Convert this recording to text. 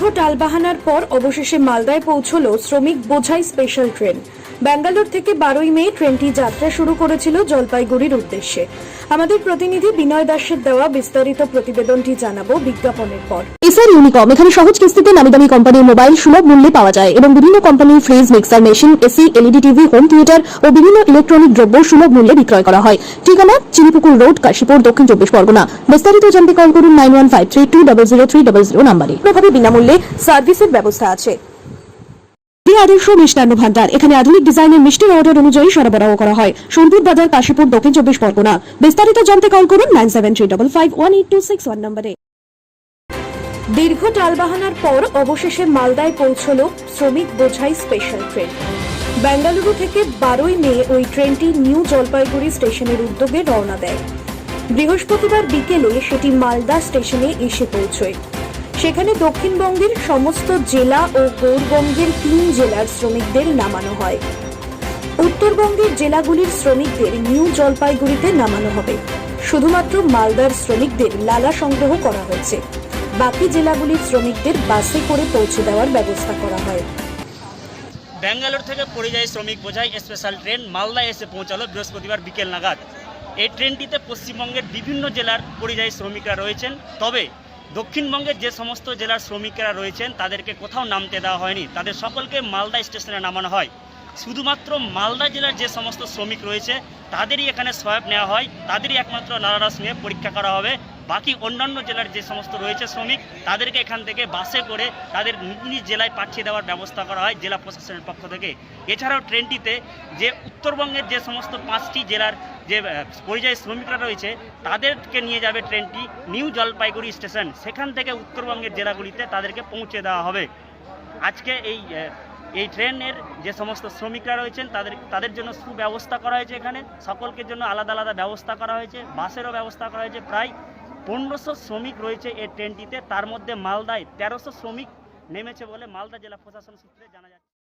দীর্ঘ টালবাহানার পর অবশেষে মালদায় পৌঁছল শ্রমিক বোঝাই স্পেশাল ট্রেন ব্যাঙ্গালোর থেকে বারোই মে ট্রেনটি যাত্রা শুরু করেছিল জলপাইগুড়ির উদ্দেশ্যে। আমাদের প্রতিনিধি বিনয় দাসের দেওয়া বিস্তারিত প্রতিবেদনটি জানাব বিজ্ঞাপনের পর। এসআর ইউনিকম এখানে সহজ কিস্তিতে নামি দামি কোম্পানির মোবাইল সুলভ মূল্যে পাওয়া যায় এবং বিভিন্ন কোম্পানির fridge mixer machine AC LED TV home theatre ও বিভিন্ন ইলেকট্রনিক দ্রব্য সুলভ মূল্যে বিক্রয় করা হয়। ঠিকানা চিনিপুকুর রোড কাশীপুর দক্ষিণ চব্বিশ পরগনা। বিস্তারিত জানতে কল করুন nine one five three two double zero three double zero নাম্বারে প্রভাবে বিনামূল্যে সার্ভিসের ব্যবস্থা আছে। আদর্শ মিষ্টান্ন ভান্ডার। এখানে আধুনিক ডিজাইনের মিষ্টির অর্ডার অনুযায়ী সরবরাহ করা হয়। সোনপুর বাজার, কাশীপুর, দক্ষিণ চব্বিশ পরগনা। বিস্তারিত জানতে কল করুন nine seven three double five one eight two six one নম্বরে দীর্ঘ টালবাহানার পর অবশেষে মালদায় পৌঁছল শ্রমিক বোঝাই স্পেশাল ট্রেন বেঙ্গালুরু থেকে বারোই মে ওই ট্রেনটি নিউ জলপাইগুড়ি স্টেশনের উদ্যোগে রওনা দেয়। বৃহস্পতিবার বিকেলে সেটি মালদা স্টেশনে এসে পৌঁছয়। সেখানে দক্ষিণবঙ্গের সমস্ত জেলা ও গৌরবঙ্গের তিন জেলার শ্রমিকদের নামানো হয়। উত্তরবঙ্গের জেলাগুলির শ্রমিকদের নিউ জলপাইগুড়িতে নামানো হবে। শুধুমাত্র মালদার শ্রমিকদের লালা সংগ্রহ করা হয়েছে। বাকি জেলাগুলির শ্রমিকদের বাসে করে পৌঁছে দেওয়ার ব্যবস্থা করা হয়। ব্যাঙ্গালোর থেকে পরিযায়ী শ্রমিক বোঝাই স্পেশাল ট্রেন। মালদা এসে পৌঁছালো বৃহস্পতিবার বিকেল নাগাদ। এই ট্রেনটিতে পশ্চিমবঙ্গের বিভিন্ন জেলার পরিযায়ী শ্রমিকরা রয়েছেন। তবে দক্ষিণবঙ্গের যে সমস্ত জেলার শ্রমিকেরা রয়েছেন, তাদেরকে কোথাও নামতে দেওয়া হয়নি। তাদের সকলকে মালদা স্টেশনে নামানো হয়। শুধুমাত্র মালদা জেলার যে সমস্ত শ্রমিক রয়েছে, তাদেরই এখানে সয়াব নেওয়া হয়। তাদেরই একমাত্র নারারস নিয়ে পরীক্ষা করা হবে। বাকি অন্যান্য জেলার যে সমস্ত রয়েছে শ্রমিক, তাদেরকে এখান থেকে বাসে করে তাদের নিজ নিজ জেলায় পাঠিয়ে দেওয়ার ব্যবস্থা করা হয় জেলা প্রশাসনের পক্ষ থেকে। এছাড়াও ট্রেনটিতে যে উত্তরবঙ্গের যে সমস্ত পাঁচটি জেলার যে পরিযায়ী শ্রমিকরা রয়েছে, তাদেরকে নিয়ে যাবে ট্রেনটি নিউ জলপাইগুড়ি স্টেশন। সেখান থেকে উত্তরবঙ্গের জেলাগুলিতে তাদেরকে পৌঁছে দেওয়া হবে। আজকে এই এই ট্রেনের যে সমস্ত শ্রমিকরা রয়েছেন, তাদের তাদের জন্য সুব্যবস্থা করা হয়েছে এখানে। সকলকে জন্য আলাদা আলাদা ব্যবস্থা করা হয়েছে, বাসেরও ব্যবস্থা করা হয়েছে। প্রায় পনেরোশো শ্রমিক রয়েছে এই ট্রেনটিতে। তার মধ্যে মালদায় তেরোশো শ্রমিক নেমেছে বলে মালদা জেলা প্রশাসন সূত্রে জানা যাচ্ছে।